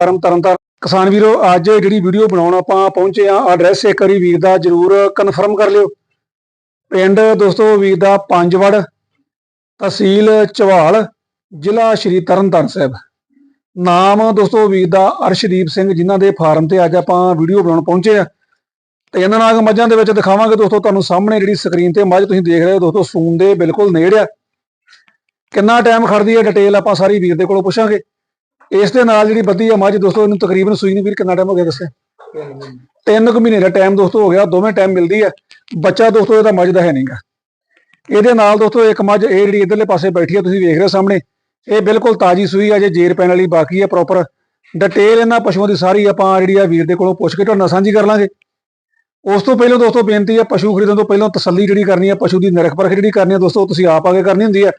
ਧਰਮ ਤਰਨਤਾਰਨ ਕਿਸਾਨ ਵੀਰੋ, ਅੱਜ ਜਿਹੜੀ ਵੀਡੀਓ ਬਣਾਉਣ ਆਪਾਂ ਪਹੁੰਚੇ ਆ ਐਡਰੈਸ ਇੱਕ ਵਾਰੀ ਵੀਰ ਦਾ ਜਰੂਰ ਕਨਫਰਮ ਕਰ ਲਿਓ। ਪਿੰਡ ਦੋਸਤੋ ਵੀਰ ਦਾ ਪੰਜਵੜ, ਤਹਿਸੀਲ ਚਵਾਲ, ਜ਼ਿਲ੍ਹਾ ਸ਼੍ਰੀ ਤਰਨਤਾਰਨ ਸਾਹਿਬ। ਨਾਮ ਦੋਸਤੋ ਵੀਰ ਦਾ ਅਰਸ਼ਦੀਪ ਸਿੰਘ, ਜਿਨ੍ਹਾਂ ਦੇ ਫਾਰਮ ਤੇ ਅੱਜ ਆਪਾਂ ਵੀਡੀਓ ਬਣਾਉਣ ਪਹੁੰਚੇ ਆ ਤੇ ਇਹਨਾਂ ਨਾਗ ਮੱਝਾਂ ਦੇ ਵਿੱਚ ਦਿਖਾਵਾਂਗੇ ਦੋਸਤੋ, ਤੁਹਾਨੂੰ ਸਾਹਮਣੇ ਜਿਹੜੀ ਸਕਰੀਨ ਤੇ ਮੱਝ ਤੁਸੀਂ ਦੇਖ ਰਹੇ ਹੋ ਦੋਸਤੋ ਸੂਨ ਦੇ ਬਿਲਕੁਲ ਨੇੜੇ ਆ। ਕਿੰਨਾ ਟਾਈਮ ਖੜਦੀ ਹੈ ਡਿਟੇਲ ਆਪਾਂ ਸਾਰੀ ਵੀਰ ਦੇ ਕੋਲੋਂ ਪੁੱਛਾਂਗੇ। ਇਸ ਦੇ ਨਾਲ ਜਿਹੜੀ ਬੱਦੀ ਆ ਮੱਝ ਦੋਸਤੋ, ਇਹਨੂੰ ਤਕਰੀਬਨ ਸੂਈ ਨੂੰ ਵੀਰ, ਕਿੰਨਾ ਟਾਈਮ ਹੋ ਗਿਆ ਦੱਸਿਆ? ਤਿੰਨ ਕੁ ਮਹੀਨੇ ਦਾ ਟਾਈਮ ਦੋਸਤੋ ਹੋ ਗਿਆ, ਦੋਵੇਂ ਟਾਈਮ ਮਿਲਦੀ ਹੈ ਬੱਚਾ ਦੋਸਤੋ, ਇਹਦਾ ਮੱਝ ਦਾ ਹੈ ਨਹੀਂਗਾ ਇਹਦੇ ਨਾਲ ਦੋਸਤੋ, ਇੱਕ ਮੱਝ ਇਹ ਜਿਹੜੀ ਇਧਰਲੇ ਪਾਸੇ ਬੈਠੀ ਹੈ ਤੁਸੀਂ ਵੇਖ ਰਹੇ ਹੋ ਸਾਹਮਣੇ, ਇਹ ਬਿਲਕੁਲ ਤਾਜੀ ਸੂਈ ਆ, ਜੇ ਜੇਰ ਪੈਣ ਵਾਲੀ ਬਾਕੀ ਹੈ ਪ੍ਰੋਪਰ ਡਿਟੇਲ ਇਹਨਾਂ ਪਸ਼ੂਆਂ ਦੀ ਸਾਰੀ ਆਪਾਂ ਜਿਹੜੀ ਆ ਵੀਰ ਦੇ ਕੋਲੋਂ ਪੁੱਛ ਕੇ ਤੁਹਾਡੇ ਨਾਲ ਸਾਂਝੀ ਕਰ ਲਾਂਗੇ। ਉਸ ਤੋਂ ਪਹਿਲਾਂ ਦੋਸਤੋ, ਬੇਨਤੀ ਹੈ ਪਸ਼ੂ ਖਰੀਦਣ ਤੋਂ ਪਹਿਲਾਂ ਤਸੱਲੀ ਜਿਹੜੀ ਕਰਨੀ ਹੈ ਪਸ਼ੂ ਦੀ ਨਿਰਖ ਪਰਖ ਜਿਹੜੀ ਕਰਨੀ ਹੈ ਦੋਸਤੋ, ਤੁਸੀਂ ਆਪ ਆ ਕੇ ਕਰਨੀ ਹੁੰਦੀ ਹੈ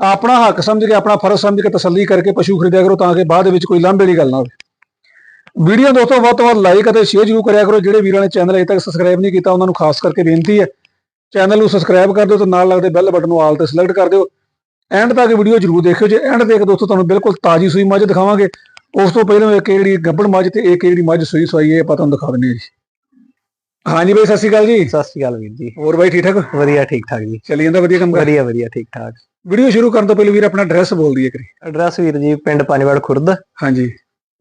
ਆਪਣਾ ਹੱਕ ਸਮਝ ਕੇ ਆਪਣਾ ਫਰਜ਼ ਸਮਝ ਕੇ ਤਸੱਲੀ ਕਰਕੇ ਪਸ਼ੂ ਖਰੀਦਿਆ ਕਰੋ ਤਾਂ ਕਿ ਬਾਅਦ ਵਿੱਚ ਕੋਈ ਲਾਂਭੇ ਵਾਲੀ ਗੱਲ ਨਾ ਹੋਵੇ। ਵੀਡੀਓ ਦੋਸਤੋ ਵੱਧ ਤੋਂ ਵੱਧ ਲਾਈਕ ਅਤੇ ਸ਼ੇਅਰ ਜ਼ਰੂਰ ਕਰਿਆ ਕਰੋ। ਜਿਹੜੇ ਵੀਰਾਂ ਨੇ ਚੈਨਲ ਅਜੇ ਤੱਕ ਸਬਸਕ੍ਰਾਈਬ ਨਹੀਂ ਕੀਤਾ ਉਹਨਾਂ ਨੂੰ ਖਾਸ ਕਰਕੇ ਬੇਨਤੀ ਹੈ ਚੈਨਲ ਨੂੰ ਸਬਸਕ੍ਰਾਈਬ ਕਰ ਦਿਓ ਤੇ ਨਾਲ ਲੱਗਦੇ ਬੈਲ ਬਟਨ ਨੂੰ ਆਲ ਤੇ ਸਿਲੈਕਟ ਕਰ ਦਿਓ। ਐਂਡ ਤੱਕ ਵੀਡੀਓ ਜ਼ਰੂਰ ਦੇਖਿਓ। ਜੇ ਐਂਡ ਤੱਕ ਦੋਸਤੋ ਤੁਹਾਨੂੰ ਬਿਲਕੁਲ ਤਾਜੀ ਸੂਈ ਮੱਝ ਦਿਖਾਵਾਂਗੇ ਉਸ ਤੋਂ ਪਹਿਲਾਂ ਇੱਕ ਜਿਹੜੀ ਗੱਬਣ ਮੱਝ ਤੇ ਇੱਕ ਜਿਹੜੀ ਮੱਝ ਸੂਈ ਸਵਾਈ ਹੈ ਆਪਾਂ ਤੁਹਾਨੂੰ ਦਿਖਾ ਦਿੰਦੇ ਹਾਂ ਜੀ। ਹਾਂਜੀ ਬਾਈ ਸਤਿ ਸ਼੍ਰੀ ਅਕਾਲ ਜੀ। ਸਤਿ ਸ਼੍ਰੀ ਅਕਾਲ ਵੀਰ ਜੀ। ਹੋਰ ਬਾਈ ਠੀਕ ਠਾਕ? ਵਧੀਆ ਠੀਕ ਠਾਕ ਜੀ। ਚੱਲੀ ਜਾਂਦਾ ਵਧੀਆ ਕੰਮ ਵਧੀਆ ਵਧੀਆ ਠੀਕ ਠਾਕ। ਵੀਡੀਓ ਸ਼ੁਰੂ ਕਰਨ ਤੋਂ ਪਹਿਲਾਂ ਵੀਰ ਆਪਣਾ ਐਡਰੈਸ ਬੋਲ ਦਈਏ ਕਰੀ ਐਡਰੈਸ ਵੀਰ ਜੀ ਪਿੰਡ ਪੰਜਵੜ ਖੁਰਦ। ਹਾਂਜੀ।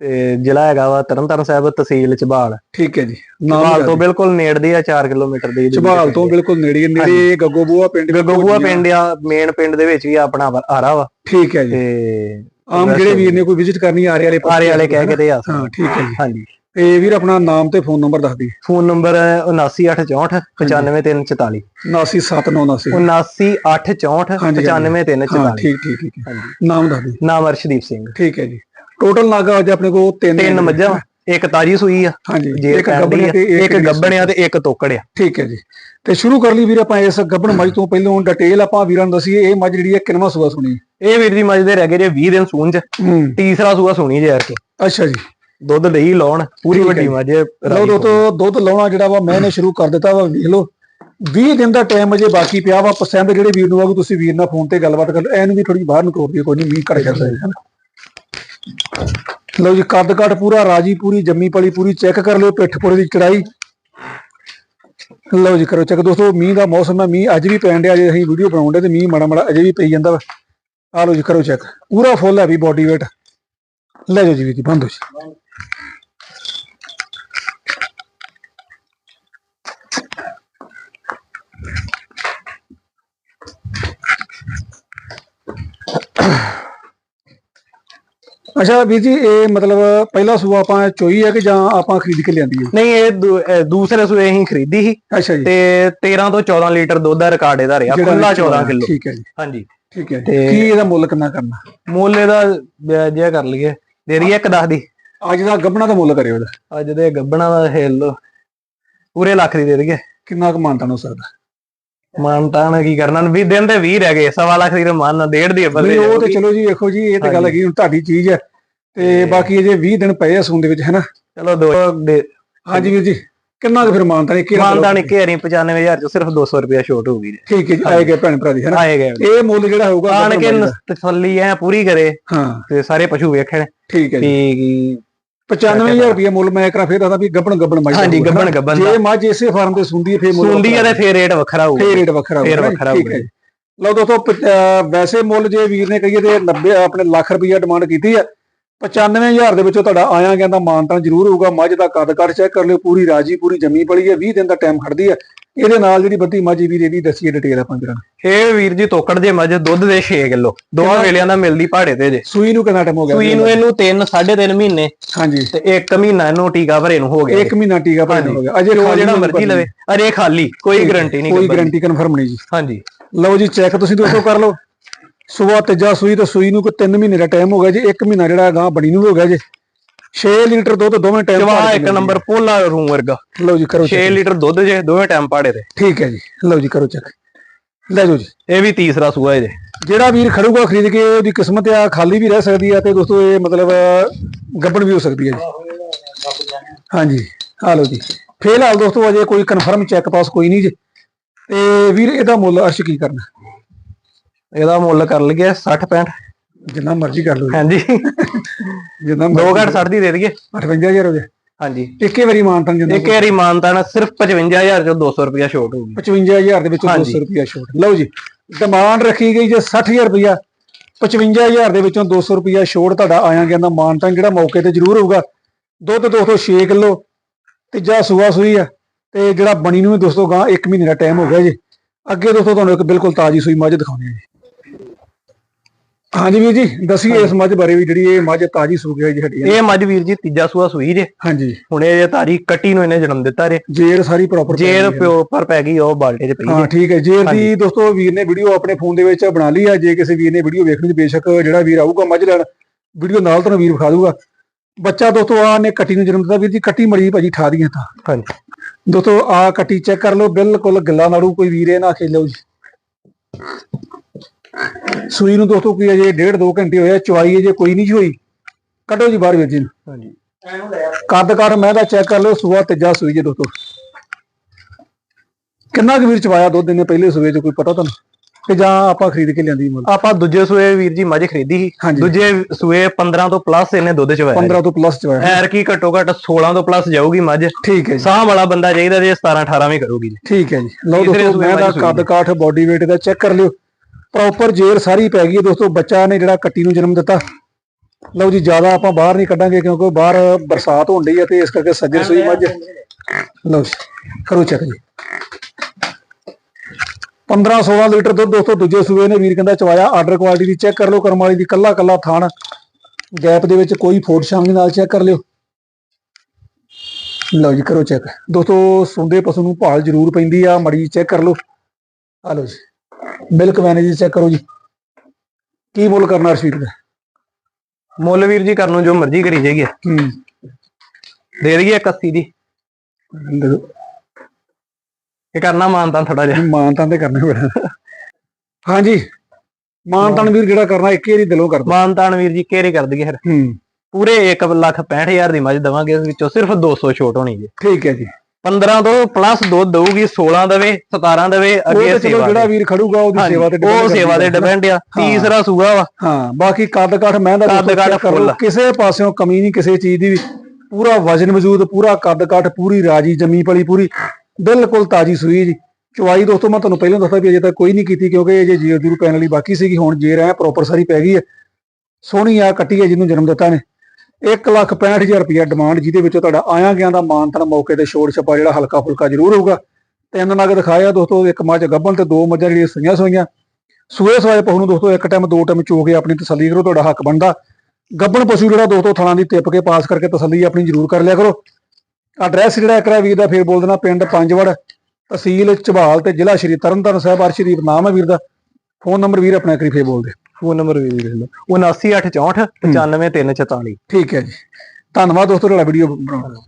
ਤੇ ਜ਼ਿਲ੍ਹਾ ਹੈਗਾ ਵਾ ਤਰਨਤਾਰਨ ਸਾਹਿਬ ਤਹਿਸੀਲ ਚਬਾਲ। ਠੀਕ ਹੈ ਜੀ। ਚਬਾਲ ਤੋਂ। ਬਿਲਕੁਲ ਨੇੜਦੇ ਆ 4 ਕਿਲੋਮੀਟਰ ਦੇ ਝਬਾਲ ਤੋਂ ਬਿਲਕੁਲ ਨੇੜੇ ਨੇੜੇ ਗੱਗੋਬੂਆ ਪਿੰਡ ਗਗੋਬੂਆ ਪਿੰਡ ਆ ਮੇਨ ਪਿੰਡ ਦੇ ਵਿੱਚ ਵੀ ਆਪਣਾ ਆਰਾ ਵਾ। ਠੀਕ ਹੈ ਜੀ। ਤੇ ਆਮ ਜਿਹੜੇ ਵੀਰ ਨੇ ਕੋਈ ਵਿਜ਼ਿਟ ਕਰਨੀ ਆ ਰਹੇ ਵਾਲੇ ਆਰੇ ਵਾਲੇ ਕਹਿ ਕੇ ਤੇ ਆ ਹਾਂ ਠੀਕ ਹੈ ਜੀ। ਹਾਂਜੀ। ਤੇ ਵੀਰ ਆਪਣਾ ਨਾਮ ਤੇ ਫੋਨ ਨੰਬਰ ਦੱਸ ਦੀ ਫੋਨ ਨੰਬਰ 79864 95344 797979 79864 ਹਾਂਜੀ, ਹਾਂਜੀ। 95344 ਹਾਂ ਠੀਕ ਠੀਕ ਠੀਕ ਹੈ। ਨਾਮ ਦੱਸ ਦੀ ਨਾਮ ਅਰਸ਼ਦੀਪ ਸਿੰਘ। ਠੀਕ ਹੈ ਜੀ। ਟੋਟਲ ਨਾਗਾ ਅੱਜ ਆਪਣੇ ਕੋਲ ਤਿੰਨ ਤਿੰਨ ਮੱਝਾਂ ਇੱਕ ਤਾਜੀ ਸੂਈ ਆ ਹਾਂਜੀ ਇੱਕ ਗੱਬਣ ਆ ਤੇ ਇੱਕ ਗੱਬਣ ਆ ਤੇ ਇੱਕ ਤੋਕੜ ਆ। ਠੀਕ ਹੈ ਜੀ। ਤੇ ਸ਼ੁਰੂ ਕਰ ਲਈ ਵੀਰ ਆਪਾਂ ਇਸ ਗੱਬਣ ਮੱਝ ਤੋਂ ਪਹਿਲਾਂ। ਡਿਟੇਲ ਆਪਾਂ ਵੀਰਾਂ ਨੂੰ ਦਸੀਏ ਇਹ ਮੱਝ ਜਿਹੜੀ ਹੈ ਕਿੰਨਵਾਂ ਸੂਆ ਸੁਣੀ ਇਹ ਵੀਰ ਦੀ ਮੱਝ ਦੇ ਰਹਿ ਗਏ ਜੇ 20 ਦਿਨ ਸੂਣ ਚ। ਹੂੰ। ਤੀਸਰਾ ਸੂਆ ਸੁਣੀ ਜੇ ਯਾਰ ਕੇ ਅੱਛਾ ਜੀ। ਦੁੱਧ ਲਈ ਲਾਉਣ ਪੂਰੀ ਵੱਡੀ ਜੀ। ਮੱਝ ਲਓ ਦੋਸਤੋ ਦੁੱਧ ਲਾਉਣਾ ਜਿਹੜਾ ਵਾ ਮੈਂ ਨੇ ਸ਼ੁਰੂ ਕਰ ਦਿੱਤਾ ਵਾ ਵੇਖ ਲਓ। 20 ਦਿਨ ਦਾ ਟਾਈਮ ਅਜੇ ਬਾਕੀ ਪਿਆ ਵਾ ਪਸੰਦ ਜਿਹੜੇ ਵੀਰ ਨੂੰ ਆਗੂ ਤੁਸੀਂ ਵੀਰ ਨਾਲ ਫੋਨ ਤੇ ਗੱਲਬਾਤ ਕਰ ਲਓ। ਐਨ ਵੀ ਥੋੜੀ ਬਾਹਰ ਨੂੰ ਤੋਰ ਦਿਓ ਕੋਈ ਨਹੀਂ ਮੀਂਹ ਘੜ ਜਾਂਦਾ ਹੈ ਲਓ ਜੀ ਕੱਦ ਕੱਟ ਪੂਰਾ ਰਾਜੀ ਪੂਰੀ ਜੰਮੀ ਪਲੀ ਪੂਰੀ ਚੈੱਕ ਕਰ ਲਿਓ ਪਿੱਠ ਪੁੜੇ ਦੀ ਚੜਾਈ। ਲਓ ਜੀ ਕਰੋ ਚੈੱਕ ਦੋਸਤੋ ਮੀਂਹ ਦਾ ਮੌਸਮ ਹੈ ਮੀਂਹ ਅੱਜ ਵੀ ਪੈਣ ਡਿਆ ਜੇ ਅਸੀਂ ਵੀਡੀਓ ਬਣਾਉਂਦੇ ਤੇ ਮੀਂਹ ਮਾੜਾ ਮਾੜਾ ਅਜੇ ਵੀ ਪਈ ਜਾਂਦਾ ਵਾ। ਆ ਲਓ ਜੀ ਕਰੋ ਚੈੱਕ ਪੂਰਾ ਫੁੱਲ ਹੈ ਵੀ ਬੋਡੀ weight ਲੈ ਜਾਓ ਜੀ ਜੀ ਬੰਦ ਹੋ ਜੀ। ਅੱਛਾ ਵੀਰ ਜੀ ਇਹ ਮਤਲਬ ਪਹਿਲਾ ਸੂਆ ਆਪਾਂ ਚੋਈ ਹੈ ਕਿ ਜਾਂ ਆਪਾਂ ਖਰੀਦ ਕੇ ਲਿਆਂਦੀ ਹੈ ਨਹੀਂ ਇਹ ਦੂ- ਦੂਸਰੇ ਸੂਏ ਅਸੀਂ ਖਰੀਦੀ ਸੀ। ਅੱਛਾ ਜੀ। ਤੇ 13 ਤੋਂ 14 ਲੀਟਰ ਦੁੱਧ ਦਾ ਰਿਕਾਰਡ ਇਹਦਾ ਰਿਹਾ ਜਿਹੜਾ ਖੁੱਲਾ ਵਿੱਚ 14 ਕਿਲੋ। ਠੀਕ ਹੈ ਜੀ। ਹਾਂਜੀ। ਠੀਕ ਹੈ ਜੀ। ਤੇ- ਕੀ ਇਹਦਾ ਮੁੱਲ ਕਿੰਨਾ ਕਰਨਾ? ਮੁੱਲ ਇਹਦਾ ਜਿਆ ਕਰ ਲਈਏ ਦੇ ਰਹੀ ਇੱਕ ਦੱਸ ਦੀ। ਅੱਜ ਦਾ ਗੱਬਣਾ ਦਾ ਮੁੱਲ ਕਰਿਓ ਉਹਦਾ ਅੱਜ ਦੇ ਗੱਬਣਾ ਦਾ ਹਿੱਲ ਪੂਰੇ ਲੱਖ ਦੀ ਦੇ ਦਈਏ। ਕਿੰਨਾ ਕੁ ਮਾਨਤਾਨ ਹੋ ਸਕਦਾ? ਮਾਨਤਾਨ ਕੀ ਕਰਨਾ? ਵੀ ਦਿਨ ਦੇ 20 ਰਹਿ ਗਏ ਸਵਾ ਲੱਖ ਦੀ ਤਾਂ ਮੰਨ ਡੇਢ ਦੀ ਨਹੀਂ ਉਹ ਤੇ ਚਲੋ ਜੀ ਵੇਖੋ ਜੀ ਇਹ ਤੇ ਗੱਲ ਹੈਗੀ ਹੁਣ ਤੁਹਾਡੀ ਚੀਜ਼ ਹੈ। ਤੇ ਬਾਕੀ ਅਜੇ 20 ਦਿਨ ਪਏ ਆ ਸੂਨ ਦੇ ਵਿੱਚ ਹੈਨਾ? ਚਲੋ ਦੋ ਦੇ ਹਾਂਜੀ ਵੀਰ ਜੀ ਕਿੰਨਾ ਕੁ ਫਿਰ ਮਾਨਤਾਨ ਇੱਕ ਮਾਨਤਾਨ ਇੱਕ ਹਰੀ 95000 ਚ ਸਿਰਫ 200 ਰੁਪਇਆ ਛੋਟ ਹੋਊਗੀ ਠੀਕ ਹੈ ਜੀ ਆਏ ਗਏ ਭੈਣ ਭਰਾ ਦੀ ਹੈਨਾ? ਆਏ ਗਏ। ਇਹ ਮੁੱਲ ਜਿਹੜਾ ਹੋਊਗਾ ਆਣ ਕੇ। ਤਸੱਲੀ ਐ ਪੂਰੀ ਕਰੇ। ਹਾਂ। ਤੇ ਸਾਰੇ ਪਸ਼ੂ ਵੇਖਣ। ਠੀਕ ਹੈ ਜੀ। ਵੀ 95000 ਰੁਪਏ ਮੁੱਲ ਮੈਂ ਕਰਾਂ ਫਿਰ ਦੱਸਦਾ ਵੀ ਗੱਬਣ ਗੱਬਣ ਮੱਝ ਹਾਂਜੀ, ਹੋਊਗਾ, ਹੈਨਾ। ਗੱਭਣ ਜੇ ਮੱਝ ਇਸੇ ਫਾਰਮ ਤੇ ਸੁੰਦੀ ਹੈ ਫਿਰ ਮੁੱਲ ਸੁੰਦੀ ਆ ਤੇ ਫੇਰ ਰੇਟ ਵੱਖਰਾ ਹੋਊਗਾ। ਫੇਰ ਰੇਟ ਵੱਖਰਾ ਫੇਰ ਹੋਊਗਾ, ਵੱਖਰਾ ਠੀਕ ਹੈ ਹੋਊਗਾ। ਜੀ। ਲਓ ਦੋਸਤੋ ਪ- ਅਹ ਵੈਸੇ ਮੁੱਲ ਜੇ ਵੀਰ ਨੇ ਕਹੀਏ ਤੇ 90 ਆਪਣੇ ਲੱਖ ਰੁਪਈਆ ਡਿਮਾਂਡ ਕੀਤੀ ਹੈ 95000 ਦੇ ਵਿੱਚੋਂ ਤੁਹਾਡਾ ਆਇਆ ਗਿਆ ਤਾਂ ਮਾਨਤਾਨ ਜ਼ਰੂਰ ਹੋਊਗਾ ਮੱਝ ਦਾ ਕੱਦ ਕੱਟ ਚੈੱਕ ਕਰ ਲਿਓ ਪੂਰੀ ਰਾਜੀ ਪੂਰੀ ਜੰਮੀ ਪਲੀ ਹੈ 20 ਦਿਨ ਦਾ ਟਾਈਮ ਖੜਦੀ ਹੈ। ਇਹਦੇ ਨਾਲ ਜਿਹੜੀ ਬੱਤੀ ਮੱਝ ਵੀਰ ਇਹਦੀ ਦੱਸੀਏ ਡਿਟੇਲ ਆਪਾਂ ਨੂੰ। ਇਹ ਵੀਰ ਜੀ ਤੋਕੜ ਜੇ ਮੱਝ ਦੁੱਧ ਦੇ 6 ਕਿਲੋ। ਦੋਵਾਂ? ਵੇਲਿਆਂ ਦਾ ਮਿਲਦੀ ਪਹਾੜੇ ਤੇ ਜੇ। ਸੂਈ ਨੂੰ ਕਿੰਨਾ ਟਾਈਮ ਹੋ ਗਿਆ? ਸੂਈ ਨੂੰ ਇਹਨੂੰ 3 3.5 ਮਹੀਨੇ। ਹਾਂਜੀ। ਤੇ 1 ਮਹੀਨਾ ਇਹਨੂੰ ਟੀਕਾ ਭਰੇ ਨੂੰ ਹੋ ਗਿਆ ਇੱਕ ਮਹੀਨਾ ਟੀਕਾ ਭਰਨ ਹਾਂਜੀ। ਹੋ ਗਿਆ। ਅਜੇ ਜਿਹੜਾ ਮਰਜ਼ੀ। ਲਵੇ। ਅਰੇ ਖਾਲੀ ਕੋਈ ਗਾਰੰਟੀ ਨਹੀਂ ਕੋਈ। ਗਾਰੰਟੀ ਕਨਫਰਮ ਨਹੀਂ ਜੀ। ਹਾਂਜੀ। ਲਓ ਜੀ ਚੈੱਕ ਤੁਸੀਂ ਦੋਸਤੋ ਕਰ ਲਓ। ਸਵੇਰ ਤੀਜਾ ਸੂਈ ਤੇ ਸੂਈ ਨੂੰ ਕੋਈ 3 ਮਹੀਨੇ ਦਾ ਟਾਈਮ ਹੋ ਗਿਆ ਜੀ 1 ਮਹੀਨਾ ਜਿਹੜਾ ਗਾਂ ਬਣੀ ਨੂੰ ਹੋ ਗਿਆ ਜੀ। 6 ਲੀਟਰ ਦੁੱਧ ਦੋਵੇਂ ਟਾਈਮ ਜਵਾ ਇੱਕ ਨੰਬਰ ਪੋਲਾ ਰੂਮ ਵਰਗਾ। ਲਓ ਜੀ ਕਰੋ 6 check। ਲੀਟਰ ਦੁੱਧ ਜੇ ਦੋਵੇਂ ਟਾਈਮ ਪਹਾੜੇ ਤੇ ਠੀਕ ਹੈ ਜੀ ਲਓ ਜੀ ਕਰੋ ਚੈੱਕ ਲੈ ਜਾਓ ਜੀ। ਇਹ ਵੀ ਤੀਸਰਾ ਸੂਆ ਇਹਦੇ। ਜਿਹੜਾ ਵੀਰ ਖੜੂਗਾ ਖਰੀਦ ਕੇ ਉਹਦੀ ਕਿਸਮਤ ਆ ਖਾਲੀ ਵੀ ਰਹਿ ਸਕਦੀ ਆ ਤੇ ਦੋਸਤੋ ਇਹ ਮਤਲਬ ਗੱਬਣ ਵੀ ਹੋ ਸਕਦੀ ਹੈ ਜੀ। ਹਾਂਜੀ ਆ ਲਓ ਜੀ। ਫਿਲਹਾਲ ਦੋਸਤੋ ਅਜੇ ਕੋਈ ਕਨਫਰਮ ਚੈੱਕ ਪਾਸ ਕੋਈ ਨਹੀਂ ਜੀ। ਤੇ ਵੀਰ ਇਹਦਾ ਮੁੱਲ ਅਰਸ਼ ਕੀ ਕਰਨਾ? ਇਹਦਾ ਮੁੱਲ ਕਰ ਲਈਏ 60 65 ਜਿੰਨਾ ਮਰਜ਼ੀ ਕਰ ਲਓ। ਹਾਂਜੀ। ਜਿੰਨਾ ਦੋ ਘੱਟ 60 ਦੀ ਦੇ ਦਈਏ। 58000 ਹੋ ਗਿਆ। ਹਾਂਜੀ। ਇੱਕੇ ਵਾਰੀ ਮਾਨਤਨ ਜਿੰਦਾ ਇੱਕ ਵਾਰੀ ਮਾਨਤਾਨ ਸਿਰਫ 55000 ਚੋਂ 200 ਰੁਪਇਆ ਛੋਟ ਹੋਊਗੀ 55000 ਦੇ ਵਿੱਚੋਂ ਹਾਂਜੀ। 200 ਰੁਪਿਆ ਛੋਟ ਲਓ ਜੀ ਡਿਮਾਂਡ ਰੱਖੀ ਗਈ ਜੇ 60000 ਰੁਪਿਆ 55000 ਦੇ ਵਿੱਚੋਂ 200 ਰੁਪਿਆ ਛੋਟ ਤੁਹਾਡਾ ਆਇਆ ਗਿਆ ਦਾ ਮਾਨਤਨ ਜਿਹੜਾ ਮੌਕੇ ਤੇ ਜ਼ਰੂਰ ਹੋਊਗਾ। ਦੁੱਧ ਦੋਸਤੋ 6 ਕਿਲੋ ਤੀਜਾ ਸੂਆ ਸੂਈ ਆ ਤੇ ਜਿਹੜਾ ਬਣੀ ਨੂੰ ਦੋਸਤੋ ਗਾਂ 1 ਮਹੀਨੇ ਦਾ ਟਾਈਮ ਹੋ ਗਿਆ ਜੀ। ਅੱਗੇ ਦੋਸਤੋ ਤੁਹਾਨੂੰ ਇੱਕ ਬਿਲਕੁਲ ਤਾਜੀ ਸੂਈ ਮੱਝ ਦਿਖਾਉਂਦੇ ਆ ਜੀ। ਹਾਂਜੀ ਵੀਰ ਜੀ ਦੱਸੀਏ ਇਸ ਮੱਝ ਬਾਰੇ ਵੀ ਜਿਹੜੀ ਇਹ ਮੱਝ ਤਾਜੀ ਸੂ ਗਈ ਜੀ ਹੱਡੀ ਇਹ ਮੱਝ ਵੀਰ ਜੀ ਤੀਜਾ ਸੂਆ ਸੂਈ ਜੇ। ਹਾਂਜੀ। ਹੁਣ ਇਹ ਤਾਰੀ ਕੱਟੀ ਨੂੰ ਇਹਨੇ ਜਨਮ ਦਿੱਤਾ ਰੇ ਜੇਰ ਸਾਰੀ ਪ੍ਰੋਪਰ ਜੇਰ ਪਿਓ ਪਰ ਪੈ ਗਈ ਉਹ ਬਾਲਟੇ 'ਚ ਪਈ ਹਾਂ ਠੀਕ ਹੈ ਜੇਰ ਦੀ। ਦੋਸਤੋ ਵੀਰ ਨੇ ਵੀਡੀਓ ਆਪਣੇ ਫੋਨ ਦੇ ਵਿੱਚ ਬਣਾ ਲਈ ਆ। ਜੇ ਕਿਸੇ ਵੀਰ ਨੇ ਵੀਡੀਓ ਵੇਖਣੀ ਤੇ ਬੇਸ਼ੱਕ ਜਿਹੜਾ ਵੀਰ ਆਊਗਾ ਮੱਝ ਲੈਣ ਵੀਡੀਓ ਨਾਲ ਤੁਹਾਨੂੰ ਵੀਰ ਵਿਖਾ ਦੂਗਾ ਬੱਚਾ ਦੋਸਤੋ ਆ ਨੇ ਕੱਟੀ ਨੂੰ ਜਨਮ ਦਿੱਤਾ। ਵੀਰ ਜੀ ਕੱਟੀ ਮੜੀ ਭਾਜੀ ਠਾ ਦੀਆਂ ਤਾਂ। ਹਾਂਜੀ। ਦੋਸਤੋ ਆ ਕੱਟੀ ਚੈੱਕ ਕਰ ਲਓ। ਬਿਲਕੁਲ ਗੱਲਾ ਨਾੜੂ ਕੋਈ ਵੀਰੇ ਨਾ ਖੇਲੋ ਜੀ। ਸੂਈ ਨੂੰ ਦੋਸਤੋ ਕੋਈ ਅਜੇ ਡੇਢ ਦੋ ਘੰਟੇ ਹੋਇਆ ਚਵਾਈ ਅਜੇ ਕੋਈ ਨਹੀਂ ਜੀ ਹੋਈ ਕੱਢੋ ਜੀ ਬਾਹਰ ਵੀਰ ਜੀ। ਹਾਂਜੀ। ਕੱਦ ਕਰ ਮੈਂ ਦਾ ਚੈੱਕ ਕਰ ਲਓ ਸੂਆ ਤੀਜਾ ਸੂਈ ਜੇ ਦੋਸਤੋ। ਕਿੰਨਾ ਕੁ ਵੀਰ ਚਵਾਇਆ ਦੁੱਧ ਦਿਨੇ ਪਹਿਲੇ ਸੂਏ ਚ ਕੋਈ ਪਤਾ ਤੁਹਾਨੂੰ? ਕਿ ਜਾਂ ਆਪਾਂ ਖਰੀਦ ਕੇ ਲਿਆਂਦੀ ਮੁੱਲ? ਆਪਾਂ ਦੂਜੇ ਸੂਏ ਵੀਰ ਜੀ ਮੱਝ ਖਰੀਦੀ ਸੀ। ਦੂਜੇ ਸੂਏ 15 ਤੋਂ ਪਲੱਸ ਇਹਨੇ ਦੁੱਧ ਚ ਵਾਇਆ 15 ਤੋਂ ਪਲੱਸ ਚਵਾਇਆ। ਐਰ ਕੀ ਘੱਟੋ ਘੱਟ 16 ਤੋਂ ਪਲੱਸ ਜਾਊਗੀ ਮੱਝ। ਠੀਕ ਹੈ ਜੀ। ਸਾਹ ਵਾਲਾ ਬੰਦਾ ਚਾਹੀਦਾ ਜੇ 17 18 ਵੀ ਕਰੂਗੀ। ਜੀ ਠੀਕ ਹੈ ਜੀ। ਲਓ ਦੋਸਤੋ ਮੈਂ ਦਾ ਕੱਦ ਹੈ। ਕਾਠ ਬਾਡੀ weight ਦਾ ਚੈੱਕ ਕਰ ਲਿਓ। ਪ੍ਰੋਪਰ ਜੇਰ ਸਾਰੀ ਪੈ ਗਈ ਹੈ ਦੋਸਤੋ, ਬੱਚਾ ਨੇ ਜਿਹੜਾ ਕੱਟੀ ਨੂੰ ਜਨਮ ਦਿੱਤਾ। ਲਓ ਜੀ, ਜ਼ਿਆਦਾ ਆਪਾਂ ਬਾਹਰ ਨਹੀਂ ਕੱਢਾਂਗੇ ਕਿਉਂਕਿ ਬਾਹਰ ਬਰਸਾਤ ਹੋਣ ਡਈ ਹੈ ਤੇ ਇਸ ਕਰਕੇ ਸੱਜਰ ਸੂਈ ਮੱਝ ਲਓ ਜੀ, ਕਰੋ ਚੈੱਕ ਜੀ। 15 16 ਲੀਟਰ ਦੁੱਧ ਦੋਸਤੋ, ਦੂਜੇ ਸੂਏ ਨੇ ਵੀਰ ਕਹਿੰਦਾ ਚਵਾਇਆ ਆਰਡਰ ਕੁਆਲਿਟੀ ਦੀ ਚੈੱਕ ਕਰ ਲਓ, ਕਰਮ ਵਾਲੀ ਦੀ ਕੱਲਾ ਕੱਲਾ ਥਾਣ। ਗੈਪ ਦੇ ਵਿੱਚ ਕੋਈ ਫੋਟ ਸ਼ਾਮਿਲ ਨਾਲ ਚੈੱਕ ਕਰ ਲਿਓ। ਲਓ ਜੀ, ਕਰੋ ਚੈੱਕ ਦੋਸਤੋ ਸੁੰਦੇ ਪਸ਼ੂ ਨੂੰ ਭਾਲ ਜ਼ਰੂਰ ਪੈਂਦੀ ਆ, ਮੜੀ ਚੈੱਕ ਕਰ ਲਓ। ਆ ਲਓ ਜੀ। ਮਿਲਕ ਮੈਨੇਜ ਚੈੱਕ ਕਰੋ ਜੀ। ਕੀ ਮੁੱਲ ਕਰਨਾ ਰਸ਼ੀਦ ਦਾ? ਮੁੱਲ ਵੀਰ ਜੀ ਕਰਨ ਨੂੰ ਜੋ ਮਰਜ਼ੀ ਕਰੀ ਜਾਈਏ। ਹੂੰ। ਦੇ ਦਈਏ 81 ਦੀ। ਇਹ ਕਰਨਾ ਮਾਨਤਾਂ ਥੋੜਾ ਜਿਹਾ। ਮਾਨਤਾਂ ਤੇ ਕਰਨਾ ਪੈਣਾ। ਹਾਂਜੀ। ਮਾਨਤਾਨ ਵੀਰ ਜਿਹੜਾ ਕਰਨਾ ਇੱਕ ਹੀ ਦਿਲੋਂ ਕਰ ਦੋ ਮਾਨਤਾਨ ਵੀਰ ਜੀ ਕੇਰੇ ਕਰ ਦਈਏ ਫਿਰ? ਹੂੰ। ਪੂਰੇ 1 ਲੱਖ 65000 ਦੀ ਮੱਝ ਦਵਾਂਗੇ ਇਸ ਵਿੱਚੋਂ ਸਿਰਫ 200 ਛੋਟ ਹੋਣੀ ਜੀ। ਠੀਕ ਹੈ ਜੀ। 15 ਤੋਂ ਪਲੱਸ ਦੁੱਧ ਦਊਗੀ 16 ਦੇਵੇ 17 ਦੇਵੇ ਅੱਗੇ ਸੇਵਾ ਜਿਹੜਾ। ਵੀਰ ਖੜੂਗਾ ਉਹਦੀ ਸੇਵਾ ਤੇ ਉਹ ਸੇਵਾ ਤੇ ਹੈ। ਡਿਪੈਂਡ ਆ ਤੀਸਰਾ ਸੂਆ ਵਾ। ਹਾਂ ਬਾਕੀ ਕੱਦ ਕਾਠ ਮੈਂ ਦਾ ਕੱਦ ਕਾਠ ਫੁੱਲ। ਕਿਸੇ ਪਾਸਿਓਂ ਕਮੀ ਨਹੀਂ ਕਿਸੇ ਚੀਜ਼ ਦੀ ਵੀ। ਪੂਰਾ ਵਜਨ ਮੌਜੂਦ ਪੂਰਾ ਕੱਦ ਕਾਠ ਪੂਰੀ ਰਾਜੀ ਜੰਮੀ ਪਲੀ ਪੂਰੀ ਬਿਲਕੁਲ ਤਾਜੀ ਸੂਈ ਜੀ। ਚੁਆਈ ਦੋਸਤੋ ਮੈਂ ਤੁਹਾਨੂੰ ਪਹਿਲਾਂ ਦੱਸਿਆ ਵੀ ਅਜੇ ਤੱਕ ਕੋਈ ਨਹੀਂ ਕੀਤੀ ਕਿਉਂਕਿ ਅਜੇ ਜੀਰ ਜੂਰ ਪੈਣ ਵਾਲੀ ਬਾਕੀ ਸੀਗੀ ਹੁਣ ਜੇਰ ਐ ਪ੍ਰੋਪਰ ਸਾਰੀ ਪੈ ਗਈ ਹੈ। ਸੋਹਣੀ ਆ ਕੱਟੀ ਹੈ ਜਿਹਨੂੰ ਜਨਮ ਦਿੱਤਾ ਨੇ। 165000 ਰੁਪਇਆ ਡਿਮਾਂਡ ਜਿਹਦੇ ਵਿੱਚੋਂ ਤੁਹਾਡਾ ਆਇਆ ਗਿਆ ਦਾ ਮਾਨਤਨ ਮੌਕੇ ਤੇ ਛੋੜ ਛਪਾ ਜਿਹੜਾ ਹਲਕਾ ਫੁਲਕਾ ਜ਼ਰੂਰ ਹੋਊਗਾ। ਤਿੰਨ ਨਗ ਦਿਖਾਇਆ ਦੋਸਤੋ, ਇੱਕ ਮੱਝ ਗੱਭਣ ਤੇ ਦੋ ਮੱਝਾਂ ਜਿਹੜੀਆਂ ਸੂਈਆਂ ਸੋਈਆਂ। ਸੂਏ ਸਵਾਏ ਪਸ਼ੂ ਨੂੰ ਦੋਸਤੋ, ਇੱਕ ਟਾਈਮ ਦੋ ਟਾਈਮ ਚੋ ਕੇ ਆਪਣੀ ਤਸੱਲੀ ਕਰੋ, ਤੁਹਾਡਾ ਹੱਕ ਬਣਦਾ। ਗੱਭਣ ਪਸ਼ੂ ਜਿਹੜਾ ਦੋਸਤੋ, ਥਣਾ ਦੀ ਟਿੱਪ ਕੇ ਪਾਸ ਕਰਕੇ ਤਸੱਲੀ ਆਪਣੀ ਜ਼ਰੂਰ ਕਰ ਲਿਆ ਕਰੋ। ਐਡਰੈਸ ਜਿਹੜਾ ਇੱਕ ਰਾ ਵੀਰ ਦਾ ਫੇਰ ਬੋਲ ਦੇਣਾ, ਪਿੰਡ ਪੰਜਵੜ, ਤਹਿਸੀਲ ਝਬਾਲ ਤੇ ਜ਼ਿਲ੍ਹਾ ਸ਼੍ਰੀ ਤਰਨਤਾਰਨ ਸਾਹਿਬ, ਅਰਸ਼ਦੀਪ ਨਾਮ ਹੈ ਵੀਰ ਦਾ। ਫੋਨ ਨੰਬਰ ਵੀਰ ਆਪਣਾ ਇੱਕ ਵਾਰੀ ਫੇਰ ਬੋਲ ਦੇ। ਫੋਨ ਨੰਬਰ ਵੀ ਦੇਖ ਲਓ 79864 95344 ਠੀਕ ਹੈ ਜੀ। ਧੰਨਵਾਦ ਦੋਸਤੋ, ਤੁਹਾਡਾ ਵੀਡੀਓ ਬਣਾਉਣ ਲਈ